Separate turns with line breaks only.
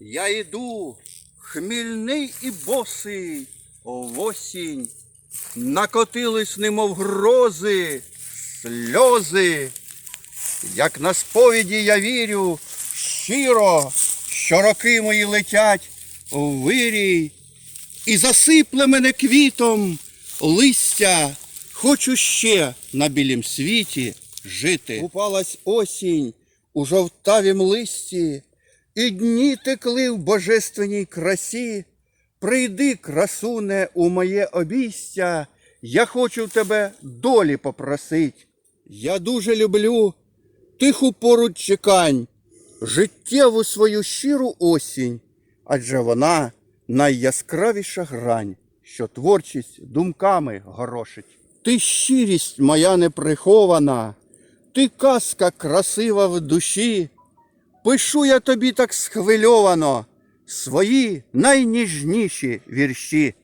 Я йду, хмільний і босий, в осінь. Накотились, немов грози, сльози. Як на сповіді я вірю, щиро, що роки мої летять у вирій, і засипле мене квітом листя, хочу ще на білім світі жити. Упалась осінь у жовтавім листі, і дні текли в божественній красі. Прийди, красуне, у моє обійстя, я хочу тебе долі попросить. Я дуже люблю тиху пору чекань, життєву свою щиру осінь, адже вона найяскравіша грань, що творчість думками горошить. Ти щирість моя неприхована, ти казка красива в душі. Пишу я тобі так схвильовано свої найніжніші вірші.